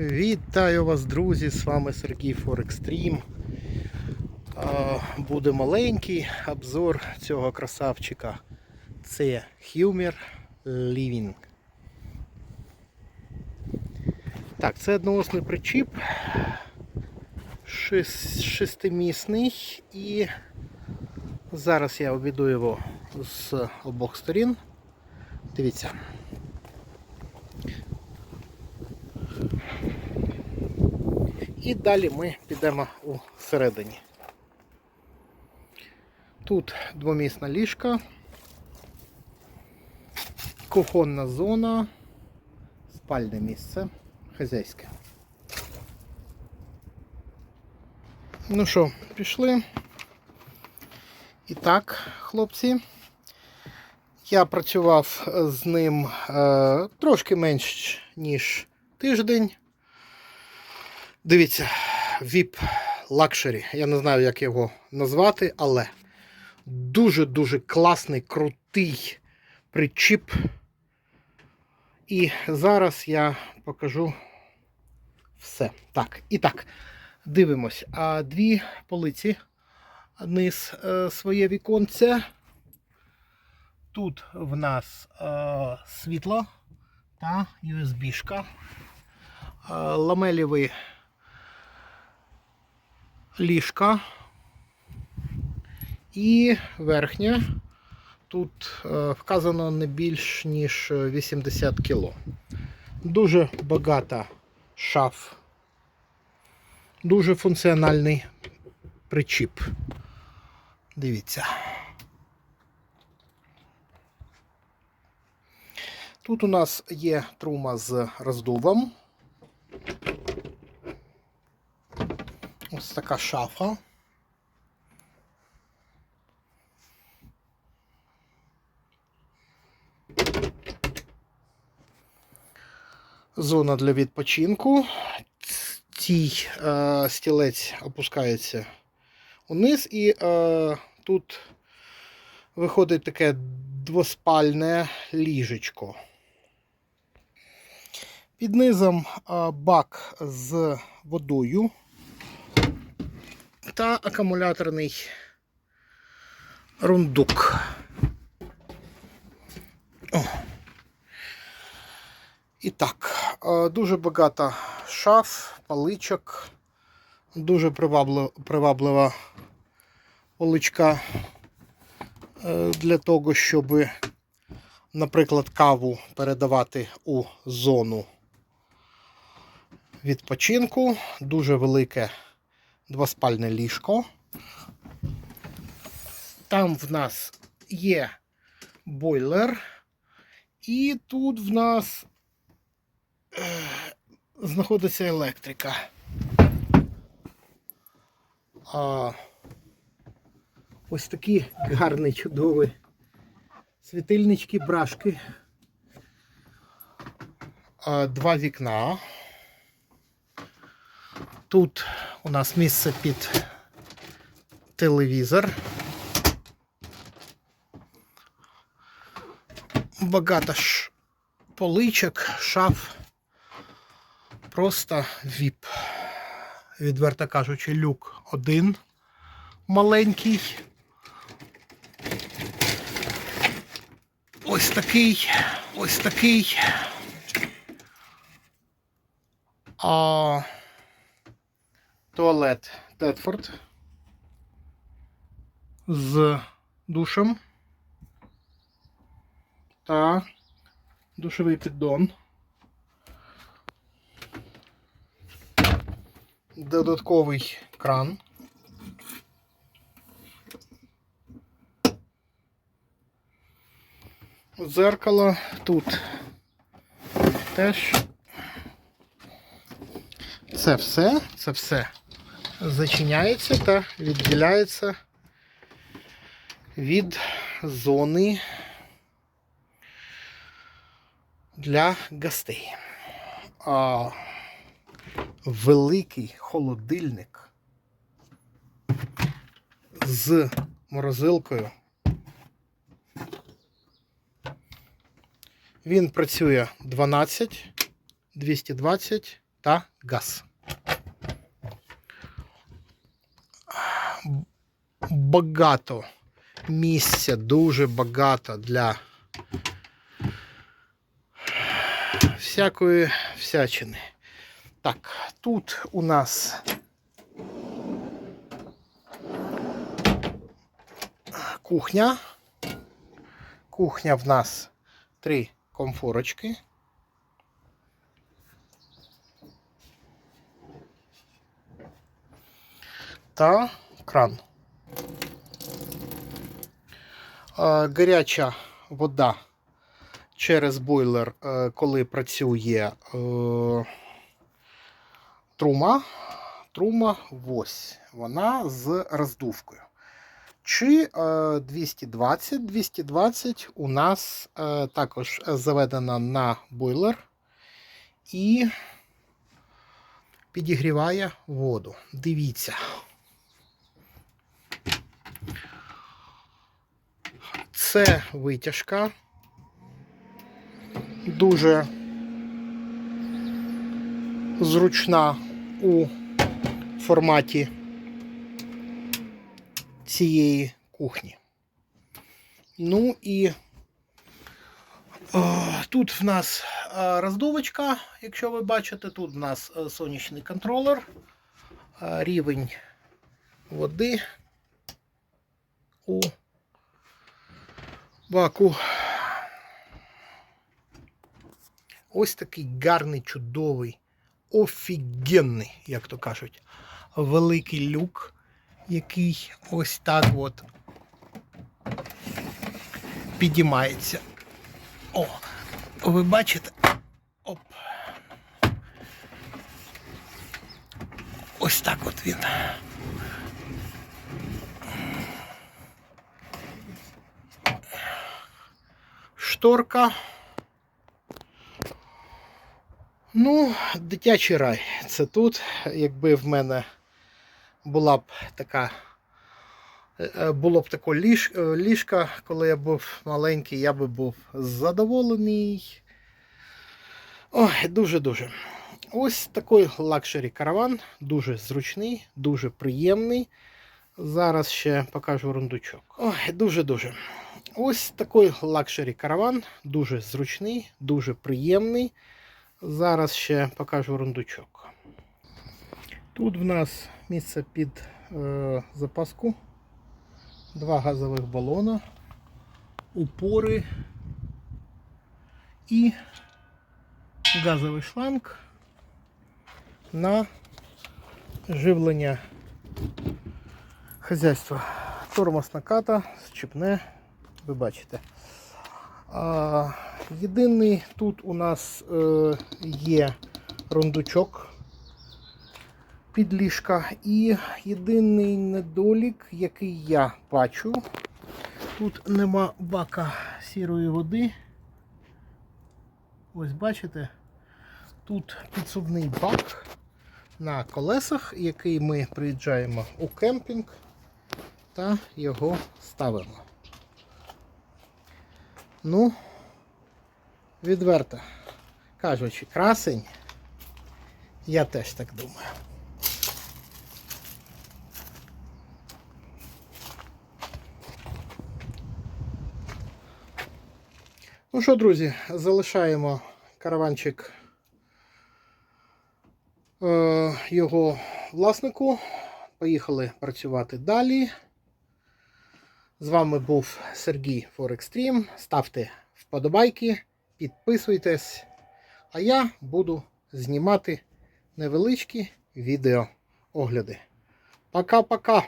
Вітаю вас, друзі! З вами Сергій Форекстрім. Буде маленький обзор цього красавчика. Це Hummer Living. Так, це одноосний причіп. Шестимісний і зараз я обійду його з обох сторін. Дивіться. І далі ми підемо у середині. Тут двомісна ліжка, кухонна зона, спальне місце, хазяйське. Ну що, пішли. І так, хлопці, я працював з ним е, трошки менш ніж тиждень. Дивіться, VIP Luxury. Я не знаю, як його назвати, але дуже-дуже класний, крутий причіп. І зараз я покажу все. Так, і так, дивимось. А дві полиці. Низ е, своє віконце. Тут в нас е, світло та USB-шка. Е, ламелєвий ліжка і верхня. Тут е, вказано не більш ніж 80 кг. Дуже багато шаф. Дуже функціональний причіп. Дивіться. Тут у нас є трума з роздувом. Ось така шафа. Зона для відпочинку. Цей е, стілець опускається униз і е, тут виходить таке двоспальне ліжечко. Під низом е, бак з водою та акумуляторний рундук. О. І так, е, дуже багато шаф, паличок, дуже приваблива, поличка е, для того, щоб, наприклад, каву передавати у зону відпочинку. Дуже велике двоспальне ліжко. Там в нас є бойлер. І тут в нас е, знаходиться електрика. А, ось такі гарні, чудові світильнички, брашки. Два вікна. Тут у нас місце під телевізор. Багато ж поличок, шаф. Просто віп. Відверто кажучи, люк один маленький. Ось такий, ось такий. А туалет Тетфорд. З душем. Та. Душовий піддон. Додатковий кран. Дзеркало тут теж. Це все, це все зачиняється та відділяється від зони для гостей. А, великий холодильник з морозилкою. Він працює 12, 220 та газ. Багато місця, дуже багато для всякої всячини. Так, тут у нас кухня. Кухня в нас три комфорочки. Та кран. Гаряча вода через бойлер, е, коли працює е, трума. Трума ось вона з роздувкою. Чи е, 220. 220 у нас е, також заведена на бойлер і підігріває воду. Дивіться. Це витяжка. Дуже зручна у форматі цієї кухні. Ну і о, тут в нас е, роздувочка, якщо ви бачите, тут в нас е, сонячний контролер, е, рівень води у баку. Ось такий гарний, чудовий, офігенний, як то кажуть, великий люк, який ось так от підіймається. О, ви бачите? Оп. Ось так от він. Шторка. Ну, дитячий рай. Це тут. Якби в мене була б така. е, е, Було б таке ліж, е, ліжка, коли я був маленький, я би був задоволений. Ой, дуже-дуже. Ось такий лакшері караван. Дуже зручний, дуже приємний. Зараз ще покажу рундучок. Ой, дуже-дуже. Ось такий лакшері караван. Дуже зручний, дуже приємний. Зараз ще покажу рундучок. Тут в нас місце під е, запаску. Два газових балона, упори і газовий шланг на живлення хазяйства. Тормоз наката, щепне, ви бачите. А, єдиний тут у нас е, є рундучок під ліжка. І єдиний недолік, який я бачу, тут нема бака сірої води. Ось бачите, тут підсувний бак на колесах, який ми приїжджаємо у кемпінг та його ставимо. Ну, відверто кажучи, красень, я теж так думаю. Ну що, друзі, залишаємо караванчик е, його власнику. Поїхали працювати далі. З вами був Сергій Форекстрім. Ставте вподобайки, підписуйтесь. А я буду знімати невеличкі відеоогляди. Пока-пока!